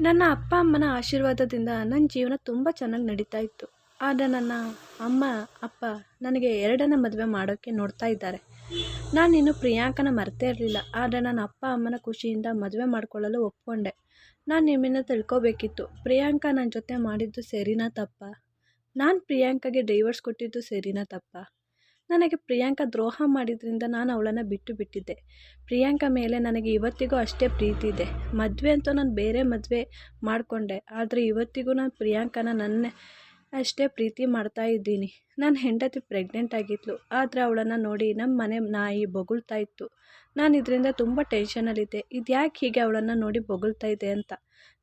ನನ್ನ ಅಪ್ಪ ಅಮ್ಮನ ಆಶೀರ್ವಾದದಿಂದ ನನ್ನ ಜೀವನ ತುಂಬ ಚೆನ್ನಾಗಿ ನಡೀತಾ ಇತ್ತು. ಆದರೆ ನನ್ನ ಅಮ್ಮ, ಅಪ್ಪ ನನಗೆ ಎರಡನೇ ಮದುವೆ ಮಾಡೋಕ್ಕೆ ನೋಡ್ತಾ ಇದ್ದಾರೆ. ನಾನಿನ್ನು ಪ್ರಿಯಾಂಕನ ಮರೆತೇ ಇರಲಿಲ್ಲ. ಆದರೆ ನನ್ನ ಅಪ್ಪ ಅಮ್ಮನ ಖುಷಿಯಿಂದ ಮದುವೆ ಮಾಡಿಕೊಳ್ಳಲು ಒಪ್ಕೊಂಡೆ. ನಾನು ನಿಮ್ಮನ್ನು ತಿಳ್ಕೊಬೇಕಿತ್ತು. ಪ್ರಿಯಾಂಕ ನನ್ನ ಜೊತೆ ಮಾಡಿದ್ದು ಸರಿನಾ ತಪ್ಪ? ನಾನು ಪ್ರಿಯಾಂಕಗೆ ಡೈವರ್ಸ್ ಕೊಟ್ಟಿದ್ದು ಸರಿನಾ ತಪ್ಪಾ? ನನಗೆ ಪ್ರಿಯಾಂಕ ದ್ರೋಹ ಮಾಡಿದ್ರಿಂದ ನಾನು ಅವಳನ್ನು ಬಿಟ್ಟು ಬಿಟ್ಟಿದ್ದೆ. ಪ್ರಿಯಾಂಕ ಮೇಲೆ ನನಗೆ ಇವತ್ತಿಗೂ ಅಷ್ಟೇ ಪ್ರೀತಿ ಇದೆ. ಮದುವೆ ಅಂತೂ ನಾನು ಬೇರೆ ಮದುವೆ ಮಾಡಿಕೊಂಡೆ. ಆದರೆ ಇವತ್ತಿಗೂ ನಾನು ಪ್ರಿಯಾಂಕನ ನನ್ನ ಅಷ್ಟೇ ಪ್ರೀತಿ ಮಾಡ್ತಾ ಇದ್ದೀನಿ. ನನ್ನ ಹೆಂಡತಿ ಪ್ರೆಗ್ನೆಂಟ್ ಆಗಿದ್ಲು. ಆದರೆ ಅವಳನ್ನು ನೋಡಿ ನಮ್ಮ ಮನೆ ನಾಯಿ ಬೊಗಳ್ತಾ ಇತ್ತು. ನಾನು ಇದರಿಂದ ತುಂಬ ಟೆನ್ಷನಲ್ಲಿದ್ದೆ ಇದು ಯಾಕೆ ಹೀಗೆ ಅವಳನ್ನು ನೋಡಿ ಬೊಗಳ್ತಾ ಇದೆ ಅಂತ.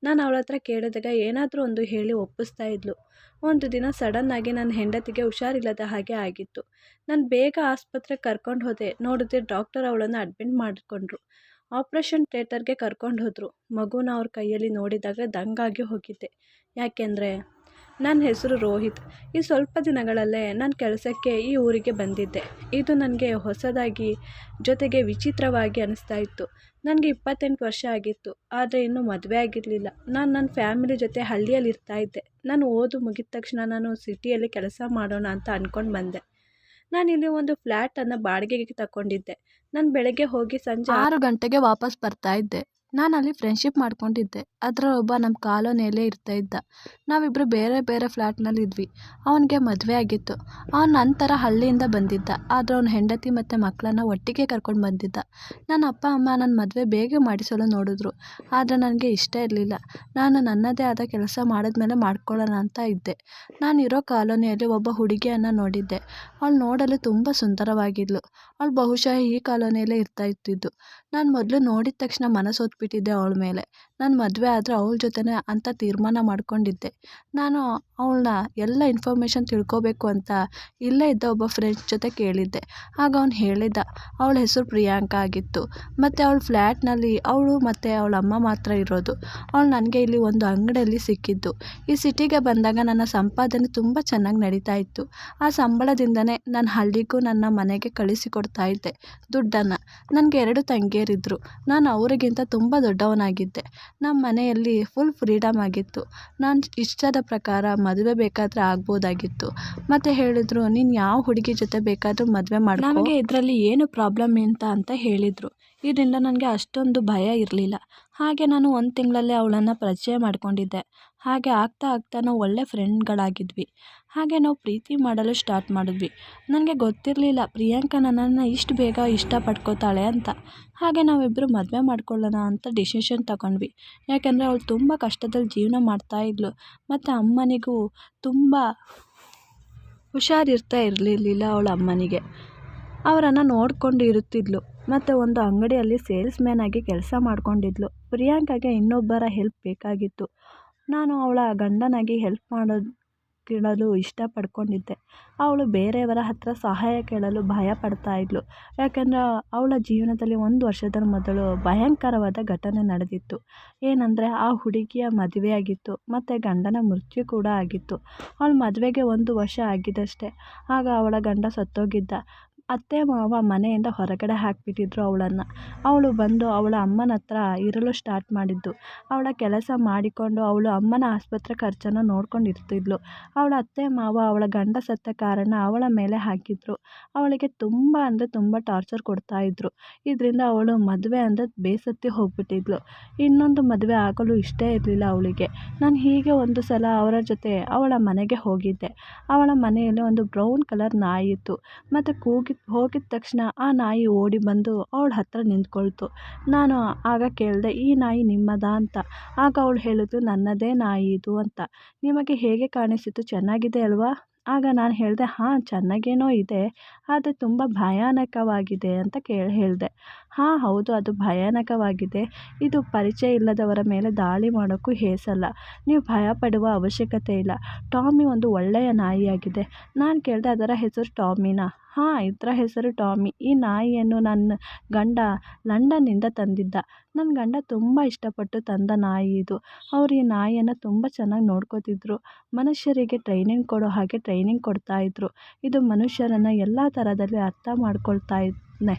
ನಾನು ಅವಳ ಹತ್ರ ಕೇಳಿದಾಗ ಏನಾದರೂ ಒಂದು ಹೇಳಿ ಒಪ್ಪಿಸ್ತಾ ಇದ್ಲು. ಒಂದು ದಿನ ಸಡನ್ನಾಗಿ ನನ್ನ ಹೆಂಡತಿಗೆ ಹುಷಾರಿಲ್ಲದ ಹಾಗೆ ಆಗಿತ್ತು. ನಾನು ಬೇಗ ಆಸ್ಪತ್ರೆಗೆ ಕರ್ಕೊಂಡು ಹೋದೆ. ನೋಡಿದ್ರೆ ಡಾಕ್ಟರ್ ಅವಳನ್ನು ಅಡ್ಮಿಟ್ ಮಾಡಿಕೊಂಡ್ರು. ಆಪ್ರೇಷನ್ ಥಿಯೇಟರ್ಗೆ ಕರ್ಕೊಂಡು ಹೋದರು. ಮಗುನ ಅವ್ರ ಕೈಯಲ್ಲಿ ನೋಡಿದಾಗ ದಂಗಾಗಿ ಹೋಗಿದ್ದೆ. ಯಾಕೆಂದರೆ ನನ್ನ ಹೆಸರು ರೋಹಿತ್. ಈ ಸ್ವಲ್ಪ ದಿನಗಳಲ್ಲೇ ನಾನು ಕೆಲಸಕ್ಕೆ ಈ ಊರಿಗೆ ಬಂದಿದ್ದೆ. ಇದು ನನಗೆ ಹೊಸದಾಗಿ, ಜೊತೆಗೆ ವಿಚಿತ್ರವಾಗಿ ಅನಿಸ್ತಾ ಇತ್ತು. ನನಗೆ ಇಪ್ಪತ್ತೆಂಟು ವರ್ಷ ಆಗಿತ್ತು, ಆದರೆ ಇನ್ನೂ ಮದುವೆ ಆಗಿರಲಿಲ್ಲ. ನಾನು ನನ್ನ ಫ್ಯಾಮಿಲಿ ಜೊತೆ ಹಳ್ಳಿಯಲ್ಲಿ ಇರ್ತಾ ಇದ್ದೆ. ನಾನು ಓದು ಮುಗಿದ ತಕ್ಷಣ ನಾನು ಸಿಟಿಯಲ್ಲಿ ಕೆಲಸ ಮಾಡೋಣ ಅಂತ ಅಂದ್ಕೊಂಡು ಬಂದೆ. ನಾನಿಲ್ಲಿ ಒಂದು ಫ್ಲ್ಯಾಟನ್ನು ಬಾಡಿಗೆಗೆ ತಗೊಂಡಿದ್ದೆ ನಾನು ಬೆಳಗ್ಗೆ ಹೋಗಿ ಸಂಜೆ ಆರು ಗಂಟೆಗೆ ವಾಪಸ್ ಬರ್ತಾ ಇದ್ದೆ. ನಾನು ಅಲ್ಲಿ ಫ್ರೆಂಡ್ಶಿಪ್ ಮಾಡ್ಕೊಂಡಿದ್ದೆ. ಅದರ ಒಬ್ಬ ನಮ್ಮ ಕಾಲೋನಿಯಲ್ಲೇ ಇರ್ತಾ ಇದ್ದ. ನಾವಿಬ್ಬರು ಬೇರೆ ಬೇರೆ ಫ್ಲ್ಯಾಟ್ನಲ್ಲಿ ಇದ್ವಿ. ಅವನಿಗೆ ಮದುವೆ ಆಗಿತ್ತು. ಅವನು ನಂತರ ಹಳ್ಳಿಯಿಂದ ಬಂದಿದ್ದ. ಆದರೆ ಅವನ ಹೆಂಡತಿ ಮತ್ತು ಮಕ್ಕಳನ್ನ ಒಟ್ಟಿಗೆ ಕರ್ಕೊಂಡು ಬಂದಿದ್ದ. ನನ್ನ ಅಪ್ಪ, ಅಮ್ಮ ನನ್ನ ಮದುವೆ ಬೇಗ ಮಾಡಿಸಲು ನೋಡಿದ್ರು. ಆದರೆ ನನಗೆ ಇಷ್ಟ ಇರಲಿಲ್ಲ. ನಾನು ನನ್ನದೇ ಆದ ಕೆಲಸ ಮಾಡಿದ್ಮೇಲೆ ಮಾಡ್ಕೊಳ್ಳೋಣ ಅಂತ ಇದ್ದೆ. ನಾನು ಇರೋ ಕಾಲೋನಿಯಲ್ಲಿ ಒಬ್ಬ ಹುಡುಗಿಯನ್ನು ನೋಡಿದ್ದೆ. ಅವಳು ನೋಡಲು ತುಂಬ ಸುಂದರವಾಗಿದ್ಲು. ಅವಳು ಬಹುಶಃ ಈ ಕಾಲೋನಿಯಲ್ಲೇ ಇರ್ತಾ ಇತ್ತಿದ್ದು ನಾನು ಮೊದಲು ನೋಡಿದ ತಕ್ಷಣ ಮನಸೋತು ಬಿಟ್ಟಿದ್ದೆ ಅವಳ ಮೇಲೆ. ನಾನು ಮದುವೆ ಆದರೆ ಅವಳ ಜೊತೆನೇ ಅಂತ ತೀರ್ಮಾನ ಮಾಡ್ಕೊಂಡಿದ್ದೆ. ನಾನು ಅವಳನ್ನ ಎಲ್ಲ ಇನ್ಫಾರ್ಮೇಷನ್ ತಿಳ್ಕೊಬೇಕು ಅಂತ ಇಲ್ಲೇ ಇದ್ದ ಒಬ್ಬ ಫ್ರೆಂಡ್ಸ್ ಜೊತೆ ಕೇಳಿದ್ದೆ. ಆಗ ಅವ್ನು ಹೇಳಿದ್ದ, ಅವಳ ಹೆಸರು ಪ್ರಿಯಾಂಕ ಆಗಿತ್ತು. ಮತ್ತು ಅವಳ ಫ್ಲ್ಯಾಟ್ನಲ್ಲಿ ಅವಳು ಮತ್ತು ಅವಳ ಅಮ್ಮ ಮಾತ್ರ ಇರೋದು. ಅವಳು ನನಗೆ ಇಲ್ಲಿ ಒಂದು ಅಂಗಡಿಯಲ್ಲಿ ಸಿಕ್ಕಿದ್ದು. ಈ ಸಿಟಿಗೆ ಬಂದಾಗ ನನ್ನ ಸಂಪಾದನೆ ತುಂಬ ಚೆನ್ನಾಗಿ ನಡೀತಾ ಇತ್ತು. ಆ ಸಂಬಳದಿಂದನೇ ನಾನು ಹಳ್ಳಿಗೂ ನನ್ನ ಮನೆಗೆ ಕಳಿಸಿಕೊಡ್ತಾ ಇದ್ದೆ. ದುಡ್ಡನ್ನು. ನನಗೆ ಎರಡು ತಂಗಿಯರಿದ್ದರು ನಾನು ಅವರಿಗಿಂತ ತುಂಬ ದೊಡ್ಡವನಾಗಿದ್ದೆ. ನಮ್ಮ ಮನೆಯಲ್ಲಿ ಫುಲ್ ಫ್ರೀಡಮ್ ಆಗಿತ್ತು. ನಾನು ಇಷ್ಟದ ಪ್ರಕಾರ ಮದುವೆ ಬೇಕಾದರೆ ಆಗ್ಬೋದಾಗಿತ್ತು. ಮತ್ತು ಹೇಳಿದ್ರು, ನೀನು ಯಾವ ಹುಡುಗಿ ಜೊತೆ ಬೇಕಾದರೂ ಮದುವೆ ಮಾಡಿ ನಮಗೆ ಇದರಲ್ಲಿ ಏನು ಪ್ರಾಬ್ಲಮ್ ಅಂತ ಅಂತ ಹೇಳಿದರು. ಇದರಿಂದ ನನಗೆ ಅಷ್ಟೊಂದು ಭಯ ಇರಲಿಲ್ಲ. ಹಾಗೆ ನಾನು ಒಂದು ತಿಂಗಳಲ್ಲೇ ಅವಳನ್ನು ಪರಿಚಯ ಮಾಡಿಕೊಂಡಿದ್ದೆ. ಹಾಗೆ ಆಗ್ತಾ ಆಗ್ತಾ ನಾವು ಒಳ್ಳೆ ಫ್ರೆಂಡ್ಗಳಾಗಿದ್ವಿ ಹಾಗೆ ನಾವು ಪ್ರೀತಿ ಮಾಡಲು ಸ್ಟಾರ್ಟ್ ಮಾಡಿದ್ವಿ. ನನಗೆ ಗೊತ್ತಿರಲಿಲ್ಲ, ಪ್ರಿಯಾಂಕ ನನ್ನನ್ನು ಇಷ್ಟು ಬೇಗ ಇಷ್ಟಪಟ್ಕೋತಾಳೆ ಅಂತ. ಹಾಗೆ ನಾವಿಬ್ಬರು ಮದುವೆ ಮಾಡ್ಕೊಳ್ಳೋಣ ಅಂತ ಡಿಸಿಷನ್ ತಗೊಂಡ್ವಿ. ಯಾಕೆಂದರೆ ಅವಳು ತುಂಬ ಕಷ್ಟದಲ್ಲಿ ಜೀವನ ಮಾಡ್ತಾಯಿದ್ಲು ಮತ್ತು ಅಮ್ಮನಿಗೂ ತುಂಬ ಹುಷಾರಿರ್ತಾ ಇರಲಿಲ್ಲ ಅವಳ ಅಮ್ಮನಿಗೆ. ಅವರನ್ನು ನೋಡಿಕೊಂಡು ಇರುತ್ತಿದ್ಲು. ಮತ್ತು ಒಂದು ಅಂಗಡಿಯಲ್ಲಿ ಸೇಲ್ಸ್ ಮ್ಯಾನ್ ಆಗಿ ಕೆಲಸ ಮಾಡ್ಕೊಂಡಿದ್ಲು. ಪ್ರಿಯಾಂಕಾಗೆ ಇನ್ನೊಬ್ಬರ ಹೆಲ್ಪ್ ಬೇಕಾಗಿತ್ತು. ನಾನು ಅವಳ ಗಂಡನಾಗಿ ಹೆಲ್ಪ್ ಮಾಡೋದು ಕೇಳಲು ಇಷ್ಟಪಡ್ಕೊಂಡಿದ್ದೆ. ಅವಳು ಬೇರೆಯವರ ಹತ್ತಿರ ಸಹಾಯ ಕೇಳಲು ಭಯ ಪಡ್ತಾ ಇದ್ಲು. ಯಾಕಂದರೆ ಅವಳ ಜೀವನದಲ್ಲಿ ಒಂದು ವರ್ಷದ ಮೊದಲು ಭಯಂಕರವಾದ ಘಟನೆ ನಡೆದಿತ್ತು. ಏನಂದರೆ ಆ ಹುಡುಗಿಯ ಮದುವೆಯಾಗಿತ್ತು ಮತ್ತು ಗಂಡನ ಮೃತ್ಯು ಕೂಡ ಆಗಿತ್ತು. ಅವಳ ಮದುವೆಗೆ ಒಂದು ವರ್ಷ ಆಗಿದ್ದಷ್ಟೇ. ಆಗ ಅವಳ ಗಂಡ ಸತ್ತೋಗಿದ್ದ. ಅತ್ತೆ ಮಾವ ಮನೆಯಿಂದ ಹೊರಗಡೆ ಹಾಕಿಬಿಟ್ಟಿದ್ರು ಅವಳನ್ನು. ಅವಳು ಬಂದು ಅವಳ ಅಮ್ಮನ ಹತ್ರ ಇರಲು ಸ್ಟಾರ್ಟ್ ಮಾಡಿದ್ದು. ಅವಳ ಕೆಲಸ ಮಾಡಿಕೊಂಡು ಅವಳು ಅಮ್ಮನ ಆಸ್ಪತ್ರೆ ಖರ್ಚನ್ನು ನೋಡ್ಕೊಂಡು ಇರ್ತಿದ್ಲು ಅವಳ ಅತ್ತೆ ಮಾವ ಅವಳ ಗಂಡ ಸತ್ತ ಕಾರಣ ಅವಳ ಮೇಲೆ ಹಾಕಿದ್ರು. ಅವಳಿಗೆ ತುಂಬ ಅಂದರೆ ತುಂಬ ಟಾರ್ಚರ್ ಕೊಡ್ತಾಯಿದ್ರು ಇದರಿಂದ ಅವಳು ಮದುವೆ ಅಂದರೆ ಬೇಸತ್ತಿ ಹೋಗ್ಬಿಟ್ಟಿದ್ಲು. ಇನ್ನೊಂದು ಮದುವೆ ಆಗಲು ಇಷ್ಟ ಇರಲಿಲ್ಲ ಅವಳಿಗೆ. ನಾನು ಹೀಗೆ ಒಂದು ಸಲ ಅವರ ಜೊತೆ ಅವಳ ಮನೆಗೆ ಹೋಗಿದ್ದೆ. ಅವಳ ಮನೆಯಲ್ಲಿ ಒಂದು ಬ್ರೌನ್ ಕಲರ್ ನಾಯಿತ್ತು ಮತ್ತು ಕೂಗಿ ಹೋಗಿದ ತಕ್ಷಣ ಆ ನಾಯಿ ಓಡಿ ಬಂದು ಅವಳ ಹತ್ತಿರ ನಿಂತ್ಕೊಳ್ತು. ನಾನು ಆಗ ಕೇಳಿದೆ, ಈ ನಾಯಿ ನಿಮ್ಮದಾ ಅಂತ. ಆಗ ಅವಳು ಹೇಳಿದ್ಲು ನನ್ನದೇ ನಾಯಿ ಇದು ಅಂತ. ನಿಮಗೆ ಹೇಗೆ ಕಾಣಿಸಿತು? ಚೆನ್ನಾಗಿದೆ ಅಲ್ವಾ? ಆಗ ನಾನು ಹೇಳಿದೆ, ಹಾಂ, ಚೆನ್ನಾಗೇನೋ ಇದೆ. ಆದರೆ ತುಂಬ ಭಯಾನಕವಾಗಿದೆ ಅಂತ ಕೇಳಿ ಹೇಳಿದೆ. ಹಾಂ, ಹೌದು, ಅದು ಭಯಾನಕವಾಗಿದೆ. ಇದು ಪರಿಚಯ ಇಲ್ಲದವರ ಮೇಲೆ ದಾಳಿ ಮಾಡೋಕ್ಕೂ ಹೇಸಲ್ಲ. ನೀವು ಭಯಪಡುವ ಅವಶ್ಯಕತೆ ಇಲ್ಲ. ಟಾಮಿ ಒಂದು ಒಳ್ಳೆಯ ನಾಯಿಯಾಗಿದೆ. ನಾನು ಕೇಳಿದೆ, ಅದರ ಹೆಸರು ಟಾಮಿನಾ. ಹಾಂ, ಇದರ ಹೆಸರು ಟಾಮಿ. ಈ ನಾಯಿಯನ್ನು ನನ್ನ ಗಂಡ ಲಂಡನ್ನಿಂದ ತಂದಿದ್ದ. ನನ್ನ ಗಂಡ ತುಂಬ ಇಷ್ಟಪಟ್ಟು ತಂದ ನಾಯಿ ಇದು. ಅವರು ಈ ನಾಯಿಯನ್ನು ತುಂಬ ಚೆನ್ನಾಗಿ ನೋಡ್ಕೋತಿದ್ರು. ಮನುಷ್ಯರಿಗೆ ಟ್ರೈನಿಂಗ್ ಕೊಡೋ ಹಾಗೆ ಟ್ರೈನಿಂಗ್ ಕೊಡ್ತಾಯಿದ್ರು ಇದು ಮನುಷ್ಯರನ್ನು ಎಲ್ಲ ಥರದಲ್ಲಿ ಅರ್ಥ ಮಾಡ್ಕೊಳ್ತಾ ಯೋಚನೆ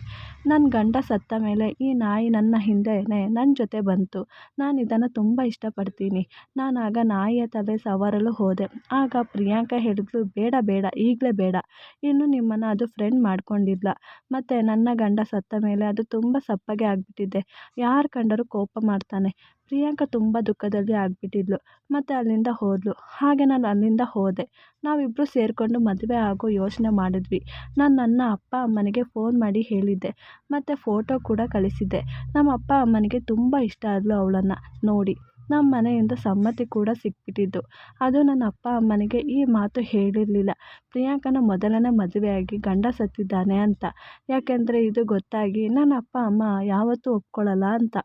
ನನ್ನ ಗಂಡ ಸತ್ತ ಮೇಲೆ ಈ ನಾಯಿ ನನ್ನ ಹಿಂದೆಯೇ ನನ್ನ ಜೊತೆ ಬಂತು. ನಾನು ಇದನ್ನು ತುಂಬ ಇಷ್ಟಪಡ್ತೀನಿ. ನಾನು ಆಗ ನಾಯಿಯ ತಲೆ ಸವರಲು ಹೋದೆ. ಆಗ ಪ್ರಿಯಾಂಕ ಹೇಳಿದ್ಲು, ಬೇಡ ಬೇಡ, ಈಗಲೇ ಬೇಡ. ಇನ್ನು ನಿಮ್ಮನ್ನು ಅದು ಫ್ರೆಂಡ್ ಮಾಡ್ಕೊಂಡಿಲ್ಲ ಮತ್ತು ನನ್ನ ಗಂಡ ಸತ್ತ ಮೇಲೆ ಅದು ತುಂಬ ಸಪ್ಪಗೆ ಆಗಿಬಿಟ್ಟಿದೆ. ಯಾರು ಕಂಡರೂ ಕೋಪ ಮಾಡ್ತಾನೆ. ಪ್ರಿಯಾಂಕ ತುಂಬ ದುಃಖದಲ್ಲಿ ಆಗಿಬಿಟ್ಟಿದ್ಲು, ಮತ್ತು ಅಲ್ಲಿಂದ ಹೋದಳು ಹಾಗೆ ನಾನು ಅಲ್ಲಿಂದ ಹೋದೆ. ನಾವಿಬ್ಬರು ಸೇರಿಕೊಂಡು ಮದುವೆ ಆಗೋ ಯೋಚನೆ ಮಾಡಿದ್ವಿ. ನಾನು ನನ್ನ ಅಪ್ಪ ಅಮ್ಮನಿಗೆ ಫೋನ್ ಮಾಡಿ ಹೇಳಿದ್ದೆ, ಮತ್ತು ಫೋಟೋ ಕೂಡ ಕಳಿಸಿದ್ದೆ. ನಮ್ಮ ಅಪ್ಪ ಅಮ್ಮನಿಗೆ ತುಂಬ ಇಷ್ಟ ಆದಳು ಅವಳನ್ನು ನೋಡಿ. ನಮ್ಮ ಮನೆಯಿಂದ ಸಮ್ಮತಿ ಕೂಡ ಸಿಕ್ಬಿಟ್ಟಿದ್ದು. ಅದು ನನ್ನ ಅಪ್ಪ ಅಮ್ಮನಿಗೆ ಈ ಮಾತು ಹೇಳಿರಲಿಲ್ಲ. ಪ್ರಿಯಾಂಕನ ಮೊದಲನೇ ಮದುವೆಯಾಗಿ ಗಂಡ ಸತ್ತಿದ್ದಾನೆ ಅಂತ. ಯಾಕೆಂದರೆ ಇದು ಗೊತ್ತಾಗಿ ನನ್ನ ಅಪ್ಪ ಅಮ್ಮ ಯಾವತ್ತೂ ಒಪ್ಕೊಳ್ಳಲ್ಲ ಅಂತ.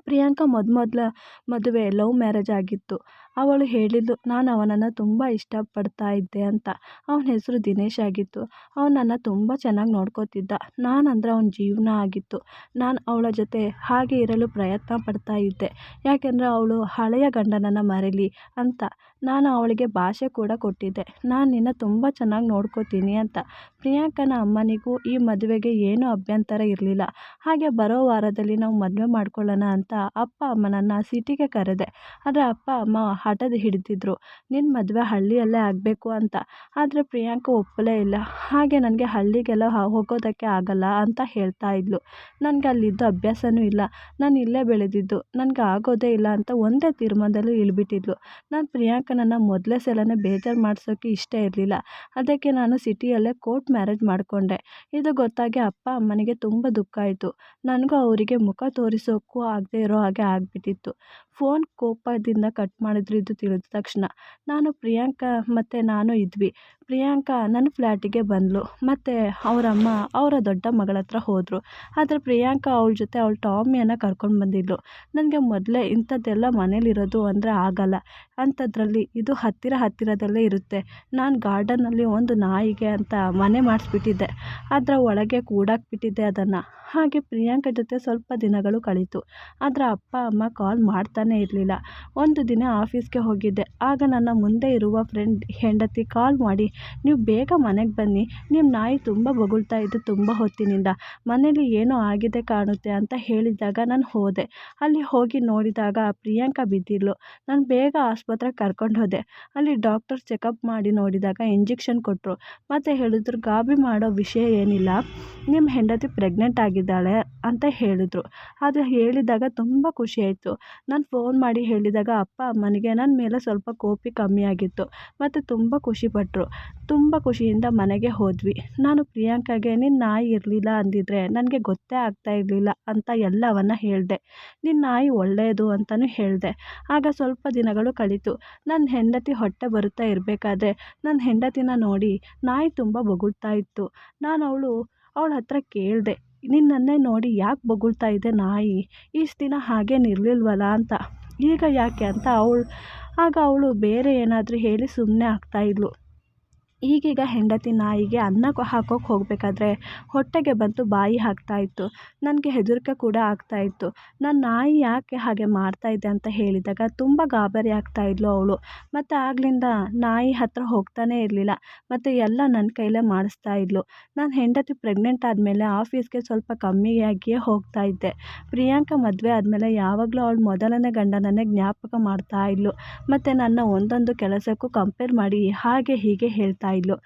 ಪ್ರಿಯಾಂಕ ಮೊದಮೊದಲ ಮದುವೆ, ಲವ್ ಮ್ಯಾರೇಜ್ ಆಗಿತ್ತು. ಅವಳು ಹೇಳಿದ್ಲು ನಾನು ಅವನನ್ನು ತುಂಬ ಇಷ್ಟಪಡ್ತಾ ಇದ್ದೆ ಅಂತ. ಅವನ ಹೆಸರು ದಿನೇಶ್ ಆಗಿತ್ತು. ಅವನನ್ನು ನನ್ನ ತುಂಬ ಚೆನ್ನಾಗಿ ನೋಡ್ಕೋತಿದ್ದ. ನಾನಂದರೆ ಅವನ ಜೀವನ ಆಗಿತ್ತು. ನಾನು ಅವಳ ಜೊತೆ ಹಾಗೆ ಇರಲು ಪ್ರಯತ್ನ ಪಡ್ತಾ ಇದ್ದೆ. ಯಾಕೆಂದರೆ ಅವಳು ಹಳೆಯ ಗಂಡನನ್ನು ಮರೀಲಿ ಅಂತ. ನಾನು ಅವಳಿಗೆ ಭಾಷೆ ಕೂಡ ಕೊಟ್ಟಿದ್ದೆ. ನಾನು ನಿನ್ನ ತುಂಬ ಚೆನ್ನಾಗಿ ನೋಡ್ಕೋತೀನಿ ಅಂತ. ಪ್ರಿಯಾಂಕನ ಅಮ್ಮನಿಗೂ ಈ ಮದುವೆಗೆ ಏನೂ ಅಭ್ಯಂತರ ಇರಲಿಲ್ಲ. ಹಾಗೆ ಬರೋ ವಾರದಲ್ಲಿ ನಾವು ಮದುವೆ ಮಾಡ್ಕೊಳ್ಳೋಣ ಅಂತ ಅಪ್ಪ ಅಮ್ಮನನ್ನು ಸಿಟಿಗೆ ಕರೆದೆ. ಆದರೆ ಅಪ್ಪ ಅಮ್ಮ ಹಠದ ಹಿಡಿದಿದ್ರು. ನಿನ್ನ ಮದುವೆ ಹಳ್ಳಿಯಲ್ಲೇ ಆಗಬೇಕು ಅಂತ. ಆದರೆ ಪ್ರಿಯಾಂಕ ಒಪ್ಪಲೇ ಇಲ್ಲ. ಹಾಗೆ ನನಗೆ ಹಳ್ಳಿಗೆಲ್ಲ ಹೋಗೋದಕ್ಕೆ ಆಗಲ್ಲ ಅಂತ ಹೇಳ್ತಾ ಇದ್ಲು. ನನಗೆ ಅಲ್ಲಿದ್ದು ಅಭ್ಯಾಸವೂ ಇಲ್ಲ. ನಾನು ಇಲ್ಲೇ ಬೆಳೆದಿದ್ದು. ನನಗೆ ಆಗೋದೇ ಇಲ್ಲ ಅಂತ ಒಂದೇ ತೀರ್ಮಾನದಲ್ಲಿ ಇಳಿಬಿಟ್ಟಿದ್ಲು. ನಾನು ಪ್ರಿಯಾಂಕನನ್ನು ಮೊದಲೇ ಸಲನೇ ಬೇಜಾರು ಮಾಡಿಸೋಕ್ಕೆ ಇಷ್ಟ ಇರಲಿಲ್ಲ. ಅದಕ್ಕೆ ನಾನು ಸಿಟಿಯಲ್ಲೇ ಕೋರ್ಟ್ ಮ್ಯಾರೇಜ್ ಮಾಡಿಕೊಂಡೆ. ಇದು ಗೊತ್ತಾಗಿ ಅಪ್ಪ ಅಮ್ಮನಿಗೆ ತುಂಬ ದುಃಖ ಆಯಿತು. ನನಗೂ ಅವರಿಗೆ ಮುಖ ತೋರಿಸೋಕ್ಕೂ ಆಗದೆ ಇರೋ ಹಾಗೆ ಆಗಿಬಿಟ್ಟಿತ್ತು. ಫೋನ್ ಕೋಪದಿಂದ ಕಟ್ ಮಾಡಿದ್ರು ಇದು ತಿಳಿದ ತಕ್ಷಣ, ನಾನು ಪ್ರಿಯಾಂಕ ಮತ್ತು ನಾನು ಇದ್ವಿ. ಪ್ರಿಯಾಂಕ ನನ್ನ ಫ್ಲ್ಯಾಟಿಗೆ ಬಂದಳು ಮತ್ತು ಅವರಮ್ಮ, ಅವರ ದೊಡ್ಡ ಮಗಳ ಹತ್ರ ಹೋದರು. ಆದರೆ ಪ್ರಿಯಾಂಕ ಅವಳ ಜೊತೆ ಅವಳ ಟಾಮಿಯನ್ನು ಕರ್ಕೊಂಡು ಬಂದಿದ್ಳು ನನಗೆ ಮೊದಲೇ ಇಂಥದ್ದೆಲ್ಲ ಮನೇಲಿರೋದು ಅಂದರೆ ಆಗಲ್ಲ. ಅಂಥದ್ರಲ್ಲಿ ಇದು ಹತ್ತಿರ ಹತ್ತಿರದಲ್ಲೇ ಇರುತ್ತೆ. ನಾನು ಗಾರ್ಡನ್ನಲ್ಲಿ ಒಂದು ನಾಯಿಗೆ ಅಂತ ಮನೆ ಮಾಡಿಸ್ಬಿಟ್ಟಿದ್ದೆ. ಅದರ ಒಳಗೆ ಕೂಡಾಕ್ಬಿಟ್ಟಿದ್ದೆ ಅದನ್ನು. ಹಾಗೆ ಪ್ರಿಯಾಂಕ ಜೊತೆ ಸ್ವಲ್ಪ ದಿನಗಳು ಕಳೀತು. ಆದರೆ ಅಪ್ಪ, ಅಮ್ಮ ಕಾಲ್ ಮಾಡ್ತಾನೇ ಇರಲಿಲ್ಲ. ಒಂದು ದಿನ ಆಫೀಸ್ಗೆ ಹೋಗಿದ್ದೆ. ಆಗ ನನ್ನ ಮುಂದೆ ಇರುವ ಫ್ರೆಂಡ್, ಹೆಂಡತಿ ಕಾಲ್ ಮಾಡಿ, ನೀವು ಬೇಗ ಮನೆಗೆ ಬನ್ನಿ. ನಿಮ್ಮ ನಾಯಿ ತುಂಬ ಬೊಗಳ್ತಾ ಇದ್ದು ತುಂಬ ಹೊತ್ತಿನಿಂದ. ಮನೇಲಿ ಏನೋ ಆಗಿದೆ ಕಾಣುತ್ತೆ ಅಂತ ಹೇಳಿದಾಗ ನಾನು ಹೋದೆ. ಅಲ್ಲಿ ಹೋಗಿ ನೋಡಿದಾಗ ಪ್ರಿಯಾಂಕಾ ಬಿದ್ದಿದ್ಲು. ನಾನು ಬೇಗ ಆಸ್ಪತ್ರೆಗೆ ಕರ್ಕೊಂಡು ಹೋದೆ. ಅಲ್ಲಿ ಡಾಕ್ಟರ್ ಚೆಕಪ್ ಮಾಡಿ ನೋಡಿದಾಗ ಇಂಜೆಕ್ಷನ್ ಕೊಟ್ಟರು ಮತ್ತು ಹೇಳಿದ್ರು, ಗಾಬಿ ಮಾಡೋ ವಿಷಯ ಏನಿಲ್ಲ. ನಿಮ್ಮ ಹೆಂಡತಿ ಪ್ರೆಗ್ನೆಂಟ್ ಆಗಿದ್ದಾಳೆ ಅಂತ ಹೇಳಿದ್ರು. ಅದು ಹೇಳಿದಾಗ ತುಂಬ ಖುಷಿಯಾಯಿತು ನಾನು ಫೋನ್ ಮಾಡಿ ಹೇಳಿದಾಗ, ಅಪ್ಪ ಅಮ್ಮನಿಗೆ ನನ್ನ ಮೇಲೆ ಸ್ವಲ್ಪ ಕೋಪಿ ಕಮ್ಮಿ ಆಗಿತ್ತು. ಮತ್ತು ತುಂಬ ಖುಷಿಪಟ್ಟರು ತುಂಬ ಖುಷಿಯಿಂದ ಮನೆಗೆ ಹೋದ್ವಿ. ನಾನು ಪ್ರಿಯಾಂಕಾಗೆ ನಿನ್ನ ನಾಯಿ ಇರಲಿಲ್ಲ ಅಂದಿದ್ರೆ ನನಗೆ ಗೊತ್ತೇ ಆಗ್ತಾ ಇರಲಿಲ್ಲ ಅಂತ ಎಲ್ಲವನ್ನ ಹೇಳಿದೆ. ನಿನ್ನ ನಾಯಿ ಒಳ್ಳೆಯದು ಅಂತಲೂ ಹೇಳಿದೆ. ಆಗ ಸ್ವಲ್ಪ ದಿನಗಳು ಕಳೀತು. ನನ್ನ ಹೆಂಡತಿ ಹೊಟ್ಟೆ ಬರುತ್ತಾ ಇರಬೇಕಾದ್ರೆ ನನ್ನ ಹೆಂಡತಿನ ನೋಡಿ ನಾಯಿ ತುಂಬ ಬೊಗಳ್ತಾ ಇತ್ತು. ನಾನು ಅವಳು, ಅವಳ ಹತ್ರ ಕೇಳಿದೆ. ನಿನ್ನನ್ನೇ ನೋಡಿ ಯಾಕೆ ಬೊಗಳ್ತಾ ಇದೆ ನಾಯಿ? ಇಷ್ಟು ದಿನ ಹಾಗೇನು ಇರಲಿಲ್ವಲ್ಲ ಅಂತ. ಈಗ ಯಾಕೆ ಅಂತ ಅವಳು, ಆಗ ಅವಳು ಬೇರೆ ಏನಾದರೂ ಹೇಳಿ ಸುಮ್ಮನೆ ಆಗ್ತಾಯಿದ್ಲು ಈಗೀಗ ಹೆಂಡತಿ ನಾಯಿಗೆ ಅನ್ನ ಹಾಕೋಕೆ ಹೋಗಬೇಕಾದ್ರೆ ಹೊಟ್ಟೆಗೆ ಬಂತು ಬಾಯಿ ಹಾಕ್ತಾಯಿತ್ತು ನನಗೆ ಹೆದರಿಕೆ ಕೂಡ ಆಗ್ತಾಯಿತ್ತು ನನ್ನ ನಾಯಿ ಯಾಕೆ ಹಾಗೆ ಮಾಡ್ತಾಯಿದೆ ಅಂತ ಹೇಳಿದಾಗ ತುಂಬ ಗಾಬರಿ ಆಗ್ತಾಯಿದ್ಲು ಅವಳು. ಮತ್ತು ಆಗಲಿಂದ ನಾಯಿ ಹತ್ತಿರ ಹೋಗ್ತಾನೇ ಇರಲಿಲ್ಲ. ಮತ್ತು ಎಲ್ಲ ನನ್ನ ಕೈಲೇ ಮಾಡಿಸ್ತಾ ಇದ್ಲು. ನಾನು ಹೆಂಡತಿ ಪ್ರೆಗ್ನೆಂಟ್ ಆದಮೇಲೆ ಆಫೀಸ್ಗೆ ಸ್ವಲ್ಪ ಕಮ್ಮಿಯಾಗಿಯೇ ಹೋಗ್ತಾ ಇದ್ದೆ. ಪ್ರಿಯಾಂಕ ಮದುವೆ ಆದಮೇಲೆ ಯಾವಾಗಲೂ ಅವಳು ಮೊದಲನೇ ಗಂಡನನ್ನೇ ಜ್ಞಾಪಕ ಮಾಡ್ತಾ ಇದ್ಲು. ಮತ್ತು ನನ್ನ ಒಂದೊಂದು ಕೆಲಸಕ್ಕೂ ಕಂಪೇರ್ ಮಾಡಿ ಹಾಗೆ ಹೀಗೆ ಹೇಳ್ತಾ ಇದ್ಲು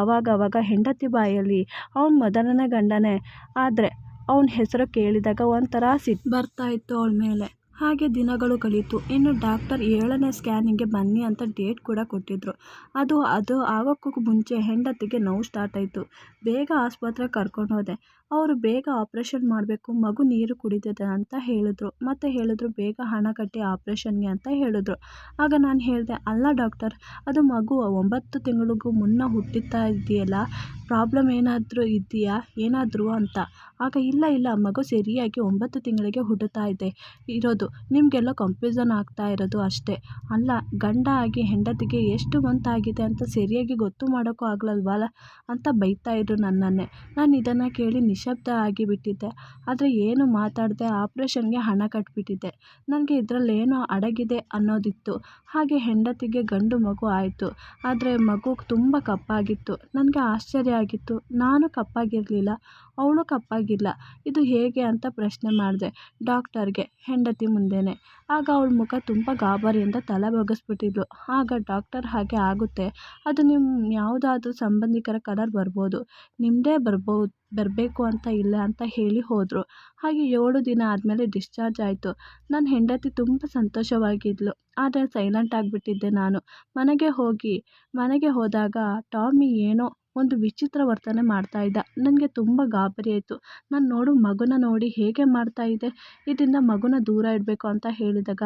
ಆವಾಗ ಆವಾಗ ಹೆಂಡತಿ ಬಾಯಲ್ಲಿ ಅವ್ನ ಮೊದಲನೇ ಗಂಡನೇ. ಆದರೆ ಅವನ ಹೆಸರು ಕೇಳಿದಾಗ ಒಂಥರ ಸಿಟ್ಟು ಬರ್ತಾ ಇತ್ತು ಅವಳ ಮೇಲೆ. ಹಾಗೆ ದಿನಗಳು ಕಳೀತು. ಇನ್ನು ಡಾಕ್ಟರ್ ಏಳನೇ ಸ್ಕ್ಯಾನಿಂಗ್ಗೆ ಬನ್ನಿ ಅಂತ ಡೇಟ್ ಕೂಡ ಕೊಟ್ಟಿದ್ದರು ಅದು ಅದು ಆಗೋಕ್ಕೂ ಮುಂಚೆ ಹೆಂಡತಿಗೆ ನೋವು ಸ್ಟಾರ್ಟ್ ಆಯಿತು. ಬೇಗ ಆಸ್ಪತ್ರೆಗೆ ಕರ್ಕೊಂಡು ಹೋದೆ. ಅವರು ಬೇಗ ಆಪ್ರೇಷನ್ ಮಾಡಬೇಕು, ಮಗು ನೀರು ಕುಡಿದಿದೆ ಅಂತ ಹೇಳಿದ್ರು. ಮತ್ತು ಹೇಳಿದ್ರು, ಬೇಗ ಹಣ ಕಟ್ಟಿ ಆಪ್ರೇಷನ್ಗೆ ಅಂತ ಹೇಳಿದ್ರು. ಆಗ ನಾನು ಹೇಳಿದೆ, ಅಲ್ಲ ಡಾಕ್ಟರ್, ಅದು ಮಗು ಒಂಬತ್ತು ತಿಂಗಳಿಗೂ ಮುನ್ನ ಹುಟ್ಟುತ್ತಾ ಇದೆಯಲ್ಲ, ಪ್ರಾಬ್ಲಮ್ ಏನಾದರೂ ಇದೆಯಾ, ಏನಾದರೂ ಅಂತ. ಆಗ, ಇಲ್ಲ ಇಲ್ಲ, ಮಗು ಸರಿಯಾಗಿ ಒಂಬತ್ತು ತಿಂಗಳಿಗೆ ಹುಟ್ಟುತ್ತಾ ಇದೆ, ಇರೋದು, ನಿಮಗೆಲ್ಲ ಕನ್ಫ್ಯೂಸನ್ ಆಗ್ತಾ ಇರೋದು ಅಷ್ಟೇ. ಅಲ್ಲ, ಗಂಡ ಆಗಿ ಹೆಂಡತಿಗೆ ಎಷ್ಟು ಮಂತಾಗಿದೆ ಅಂತ ಸರಿಯಾಗಿ ಗೊತ್ತು ಮಾಡೋಕ್ಕೂ ಆಗಲಲ್ವಲ್ಲ ಅಂತ ಬೈತಾ ಇದ್ರು ನನ್ನನ್ನೇ. ನಾನು ಇದನ್ನು ಕೇಳಿ ನಿಶ್ ನಿಶಬ್ದ ಆಗಿಬಿಟ್ಟಿದ್ದೆ. ಆದರೆ ಏನು ಮಾತಾಡದೆ ಆಪ್ರೇಷನ್ಗೆ ಹಣ ಕಟ್ಟಿಬಿಟ್ಟಿದ್ದೆ ನನಗೆ ಇದರಲ್ಲೇನೋ ಅಡಗಿದೆ ಅನ್ನೋದಿತ್ತು. ಹಾಗೆ ಹೆಂಡತಿಗೆ ಗಂಡು ಮಗು ಆಯಿತು. ಆದರೆ ಮಗು ತುಂಬ ಕಪ್ಪಾಗಿತ್ತು. ನನಗೆ ಆಶ್ಚರ್ಯ ಆಗಿತ್ತು. ನಾನು ಕಪ್ಪಾಗಿರಲಿಲ್ಲ. ಅವಳು ಕಪ್ಪಾಗಿಲ್ಲ. ಇದು ಹೇಗೆ ಅಂತ ಪ್ರಶ್ನೆ ಮಾಡಿದೆ ಡಾಕ್ಟರ್ಗೆ, ಹೆಂಡತಿ ಮುಂದೆಯೇ ಆಗ ಅವ್ಳ ಮುಖ ತುಂಬ ಗಾಬರಿಯಿಂದ ತಲೆ ಬಗ್ಗಿಸ್ಬಿಟ್ಟಿದ್ಳು ಆಗ ಡಾಕ್ಟರ್ ಹಾಗೆ ಆಗುತ್ತೆ. ಅದು ನಿಮ್ಮ ಯಾವುದಾದ್ರೂ ಸಂಬಂಧಿಕರ ಕಲರ್ ಬರ್ಬೋದು. ನಿಮ್ಮದೇ ಬರ್ಬೋದು, ಬರಬೇಕು ಅಂತ ಇಲ್ಲ ಅಂತ ಹೇಳಿ ಹೋದರು. ಹಾಗೆ ಏಳು ದಿನ ಆದಮೇಲೆ ಡಿಸ್ಚಾರ್ಜ್ ಆಯಿತು. ನನ್ನ ಹೆಂಡತಿ ತುಂಬ ಸಂತೋಷವಾಗಿದ್ಲು. ಆದರೆ ಸೈಲೆಂಟ್ ಆಗಿಬಿಟ್ಟಿದ್ದೆ ನಾನು. ಮನೆಗೆ ಹೋಗಿ, ಮನೆಗೆ ಹೋದಾಗ ಟಾಮಿ ಏನೋ ಒಂದು ವಿಚಿತ್ರ ವರ್ತನೆ ಮಾಡ್ತಾಯಿದ್ದ ನನಗೆ ತುಂಬ ಗಾಬರಿ ಆಯಿತು. ನಾನು ನೋಡು, ಮಗುನ ನೋಡಿ ಹೇಗೆ ಮಾಡ್ತಾ ಇದೆ. ಇದರಿಂದ ಮಗುನ ದೂರ ಇಡಬೇಕು ಅಂತ ಹೇಳಿದಾಗ,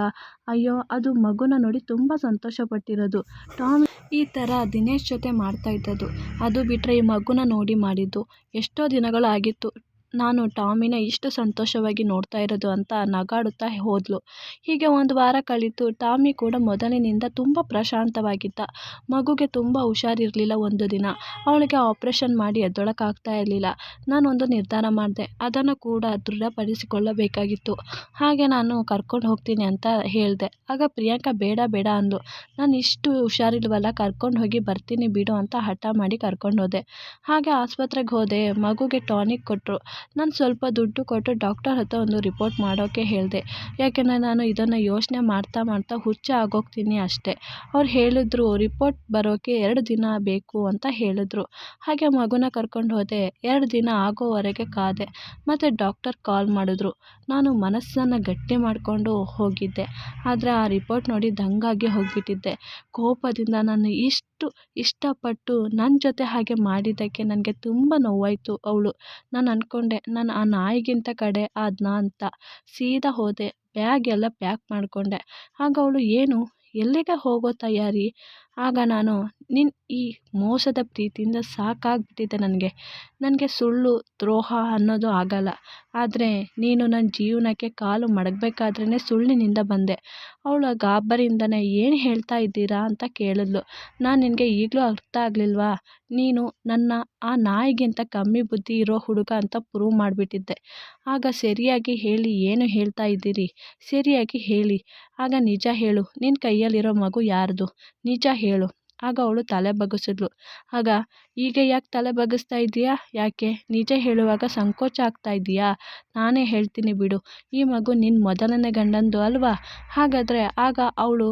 ಅಯ್ಯೋ, ಅದು ಮಗುನ ನೋಡಿ ತುಂಬ ಸಂತೋಷಪಟ್ಟಿರೋದು. ಟಾಮ್ ಈ ಥರ ದಿನೇಶ್ ಜೊತೆ ಮಾಡ್ತಾ ಇದ್ದದ್ದು. ಅದು ಬಿಟ್ಟರೆ ಈ ಮಗುನ ನೋಡಿ ಮಾಡಿದ್ದು. ಎಷ್ಟೋ ದಿನಗಳು ಆಗಿತ್ತು ನಾನು ಟಾಮಿನ ಇಷ್ಟು ಸಂತೋಷವಾಗಿ ನೋಡ್ತಾ ಇರೋದು ಅಂತ ನಗಾಡುತ್ತಾ ಹೋದಳು ಹೀಗೆ ಒಂದು ವಾರ ಕಳೀತು. ಟಾಮಿ ಕೂಡ ಮೊದಲಿನಿಂದ ತುಂಬ ಪ್ರಶಾಂತವಾಗಿದ್ದ. ಮಗುಗೆ ತುಂಬ ಹುಷಾರಿರಲಿಲ್ಲ ಒಂದು ದಿನ. ಅವಳಿಗೆ ಆಪ್ರೇಷನ್ ಮಾಡಿ ಎದ್ದೊಳಕ್ಕಾಗ್ತಾ ಇರಲಿಲ್ಲ. ನಾನೊಂದು ನಿರ್ಧಾರ ಮಾಡಿದೆ. ಅದನ್ನು ಕೂಡ ದೃಢಪಡಿಸಿಕೊಳ್ಳಬೇಕಾಗಿತ್ತು. ಹಾಗೆ ನಾನು ಕರ್ಕೊಂಡು ಹೋಗ್ತೀನಿ ಅಂತ ಹೇಳಿದೆ. ಆಗ ಪ್ರಿಯಾಂಕಾ ಬೇಡ ಬೇಡ ಅಂದು ನಾನು ಇಷ್ಟು ಹುಷಾರಿಲ್ವಲ್ಲ, ಕರ್ಕೊಂಡು ಹೋಗಿ ಬರ್ತೀನಿ ಬಿಡು ಅಂತ ಹಠ ಮಾಡಿ ಕರ್ಕೊಂಡು ಹೋದೆ. ಹಾಗೆ ಆಸ್ಪತ್ರೆಗೆ ಹೋದೆ. ಮಗುಗೆ ಟಾನಿಕ್ ಕೊಟ್ಟರು ನಾನು ಸ್ವಲ್ಪ ದುಡ್ಡು ಕೊಟ್ಟು ಡಾಕ್ಟರ್ ಹತ್ರ ಒಂದು ರಿಪೋರ್ಟ್ ಮಾಡೋಕ್ಕೆ ಹೇಳಿದೆ. ಯಾಕೆಂದರೆ ನಾನು ಇದನ್ನು ಯೋಚನೆ ಮಾಡ್ತಾ ಮಾಡ್ತಾ ಹುಚ್ಚ ಆಗೋಗ್ತೀನಿ ಅಷ್ಟೇ. ಅವ್ರು ಹೇಳಿದ್ರು ರಿಪೋರ್ಟ್ ಬರೋಕ್ಕೆ ಎರಡು ದಿನ ಬೇಕು ಅಂತ ಹೇಳಿದ್ರು. ಹಾಗೆ ಮಗುನ ಕರ್ಕೊಂಡು ಹೋದೆ. ಎರಡು ದಿನ ಆಗೋವರೆಗೆ ಕಾದೆ. ಮತ್ತು ಡಾಕ್ಟರ್ ಕಾಲ್ ಮಾಡಿದ್ರು. ನಾನು ಮನಸ್ಸನ್ನು ಗಟ್ಟಿ ಮಾಡಿಕೊಂಡು ಹೋಗಿದ್ದೆ. ಆದರೆ ಆ ರಿಪೋರ್ಟ್ ನೋಡಿ ದಂಗಾಗಿ ಹೋಗಿಬಿಟ್ಟಿದ್ದೆ. ಕೋಪದಿಂದ ನಾನು ಇಷ್ಟು ಇಷ್ಟಪಟ್ಟು ನನ್ನ ಜೊತೆ ಹಾಗೆ ಮಾಡಿದ್ದಕ್ಕೆ ನನಗೆ ತುಂಬ ನೋವಾಯಿತು ಅವಳು. ನಾನು ಅಂದ್ಕೊಂಡೆ ನಾನು ಆ ನಾಯಿಗಿಂತ ಕಡೆ ಆದನಾ ಅಂತ. ಸೀದಾ ಹೋದೆ, ಬ್ಯಾಗ್ ಎಲ್ಲ ಪ್ಯಾಕ್ ಮಾಡಿಕೊಂಡೆ. ಆಗ ಅವಳು, ಏನು? ಎಲ್ಲಿಗೆ ಹೋಗೋ ತಯಾರಿ? ಆಗ ನಾನು ನಿನ್ನ ಈ ಮೋಸದ ಪ್ರೀತಿಯಿಂದ ಸಾಕಾಗ್ಬಿಟ್ಟಿದೆ ನನಗೆ. ನನಗೆ ಸುಳ್ಳು, ದ್ರೋಹ ಅನ್ನೋದು ಆಗಲ್ಲ. ಆದರೆ ನೀನು ನನ್ನ ಜೀವನಕ್ಕೆ ಕಾಲು ಮಡಗಬೇಕಾದ್ರೇ ಸುಳ್ಳಿನಿಂದ ಬಂದೆ. ಅವಳು ಗಾಬರಿಯಿಂದನೇ ಏನು ಹೇಳ್ತಾ ಇದ್ದೀರಾ ಅಂತ ಕೇಳಿದ್ಲು. ನಾನು ನಿನಗೆ ಈಗಲೂ ಅರ್ಥ ಆಗಲಿಲ್ವಾ? ನೀನು ನನ್ನ, ಆ ನಾಯಿಗಿಂತ ಕಮ್ಮಿ ಬುದ್ಧಿ ಇರೋ ಹುಡುಗ ಅಂತ ಪ್ರೂವ್ ಮಾಡಿಬಿಟ್ಟಿದ್ದೆ. ಆಗ ಸರಿಯಾಗಿ ಹೇಳಿ, ಏನು ಹೇಳ್ತಾ ಇದ್ದೀರಿ? ಸರಿಯಾಗಿ ಹೇಳಿ. ಆಗ ನಿಜ ಹೇಳು ನಿನ್ನ ಕೈಯಲ್ಲಿರೋ ಮಗು ಯಾರ್ದು? ನಿಜ ಹೇಳು. ಆಗ ಅವಳು ತಲೆ ಬಗ್ಗಿಸಿದ್ಲು. ಆಗ, ಈಗ ಯಾಕೆ ತಲೆ ಬಗ್ಗಿಸ್ತಾ ಇದ್ದೀಯಾ? ಯಾಕೆ? ನಿಜ ಹೇಳುವಾಗ ಸಂಕೋಚ ಆಗ್ತಾ ಇದೆಯಾ ನಾನೇ ಹೇಳ್ತೀನಿ ಬಿಡು, ಈ ಮಗು ನಿನ್ನ ಮೊದಲನೇ ಗಂಡಂದು ಅಲ್ವಾ? ಹಾಗಾದರೆ ಆಗ ಅವಳು,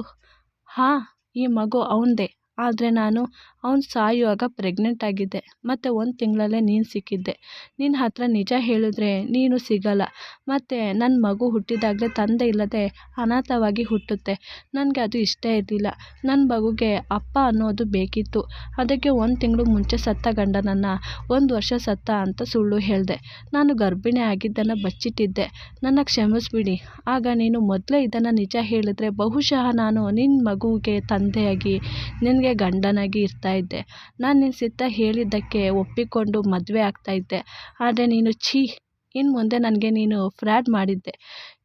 ಹಾಂ, ಈ ಮಗು ಅವನದೇ. ಆದರೆ ನಾನು ಅವ್ನು ಸಾಯುವಾಗ ಪ್ರೆಗ್ನೆಂಟ್ ಆಗಿದ್ದೆ. ಮತ್ತು ಒಂದು ತಿಂಗಳಲ್ಲೇ ನೀನು ಸಿಕ್ಕಿದ್ದೆ. ನಿನ್ನ ಹತ್ರ ನಿಜ ಹೇಳಿದ್ರೆ ನೀನು ಸಿಗಲ್ಲ. ಮತ್ತು ನನ್ನ ಮಗು ಹುಟ್ಟಿದಾಗಲೇ ತಂದೆ ಇಲ್ಲದೆ ಅನಾಥವಾಗಿ ಹುಟ್ಟುತ್ತೆ. ನನಗೆ ಅದು ಇಷ್ಟ ಇರಲಿಲ್ಲ. ನನ್ನ ಮಗುಗೆ ಅಪ್ಪ ಅನ್ನೋದು ಬೇಕಿತ್ತು. ಅದಕ್ಕೆ ಒಂದು ತಿಂಗಳು ಮುಂಚೆ ಸತ್ತ ಗಂಡನನ್ನು ಒಂದು ವರ್ಷ ಸತ್ತ ಅಂತ ಸುಳ್ಳು ಹೇಳಿದೆ. ನಾನು ಗರ್ಭಿಣಿ ಆಗಿದ್ದನ್ನು ಬಚ್ಚಿಟ್ಟಿದ್ದೆ. ನನ್ನ ಕ್ಷಮಿಸ್ಬಿಡಿ. ಆಗ ನೀನು ಮೊದಲೇ ಇದನ್ನು ನಿಜ ಹೇಳಿದ್ರೆ ಬಹುಶಃ ನಾನು ನಿನ್ನ ಮಗುವಿಗೆ ತಂದೆಯಾಗಿ ನಿನಗೆ ಗಂಡನಾಗಿ ಇರ್ತಾಯಿದ್ದೆ ನಾನು ನಿನ್ನ ಸಿತ್ತ ಹೇಳಿದ್ದಕ್ಕೆ ಒಪ್ಪಿಕೊಂಡು ಮದುವೆ ಆಗ್ತಾಯಿದ್ದೆ ಆದರೆ ನೀನು ಛೀ ಇನ್ನು ಮುಂದೆ ನನಗೆ ನೀನು ಫ್ರಾಡ್ ಮಾಡಿದ್ದೆ.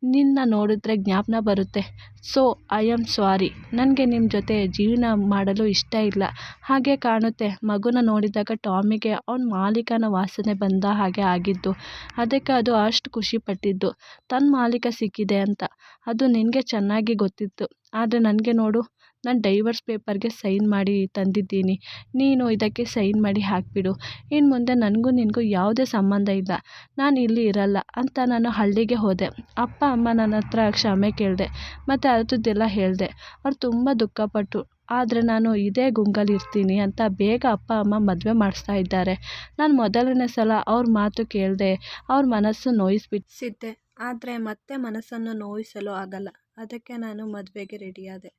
ನಿನ್ನ ನೋಡಿದ್ರೆ ಜ್ಞಾಪನ ಬರುತ್ತೆ. ಸೊ, ಐ ಆಮ್ ಸಾರಿ ನನಗೆ ನಿಮ್ಮ ಜೊತೆ ಜೀವನ ಮಾಡಲು ಇಷ್ಟ ಇಲ್ಲ. ಹಾಗೆ ಕಾಣುತ್ತೆ. ಮಗುನ ನೋಡಿದಾಗ ಟಾಮಿಗೆ ಅವನ ಮಾಲೀಕನ ವಾಸನೆ ಬಂದ ಹಾಗೆ ಆಗಿದ್ದು, ಅದಕ್ಕೆ ಅದು ಅಷ್ಟು ಖುಷಿಪಟ್ಟಿದ್ದು ತನ್ನ ಮಾಲೀಕ ಸಿಕ್ಕಿದೆ ಅಂತ. ಅದು ನಿನಗೆ ಚೆನ್ನಾಗಿ ಗೊತ್ತಿತ್ತು. ಆದರೆ ನನಗೆ ನೋಡು ನಾನು ಡೈವರ್ಸ್ ಪೇಪರ್ಗೆ ಸೈನ್ ಮಾಡಿ ತಂದಿದ್ದೀನಿ. ನೀನು ಇದಕ್ಕೆ ಸೈನ್ ಮಾಡಿ ಹಾಕಿಬಿಡು. ಇನ್ನು ಮುಂದೆ ನನಗೂ ನಿನಗೂ ಯಾವುದೇ ಸಂಬಂಧ ಇಲ್ಲ. ನಾನು ಇಲ್ಲಿ ಇರಲ್ಲ ಅಂತ ನಾನು ಹಳ್ಳಿಗೆ ಹೋದೆ. ಅಪ್ಪ, ಅಮ್ಮ ನನ್ನ ಹತ್ರ ಕ್ಷಮೆ ಕೇಳಿದೆ. ಮತ್ತು ಅದ್ರದ್ದೆಲ್ಲ ಹೇಳಿದೆ. ಅವ್ರು ತುಂಬ ದುಃಖಪಟ್ಟು ಆದರೆ ನಾನು ಇದೇ ಗುಂಗಲ್ಲಿ ಇರ್ತೀನಿ ಅಂತ ಬೇಗ ಅಪ್ಪ, ಅಮ್ಮ ಮದುವೆ ಮಾಡಿಸ್ತಾ ಇದ್ದಾರೆ. ನಾನು ಮೊದಲನೇ ಸಲ ಅವ್ರ ಮಾತು ಕೇಳಿದೆ. ಅವ್ರ ಮನಸ್ಸು ನೋಯಿಸ್ಬಿಟ್ಟಿಸಿದ್ದೆ ಆದರೆ ಮತ್ತೆ ಮನಸ್ಸನ್ನು ನೋಯಿಸಲು ಆಗಲ್ಲ. ಅದಕ್ಕೆ ನಾನು ಮದುವೆಗೆ ರೆಡಿಯಾದೆ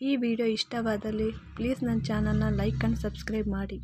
ಈ ವಿಡಿಯೋ ಇಷ್ಟವಾದಲ್ಲಿ ಪ್ಲೀಸ್ ನನ್ನ ಚಾನಲ್ನ ಲೈಕ್ ಆ್ಯಂಡ್ ಸಬ್ಸ್ಕ್ರೈಬ್ ಮಾಡಿ.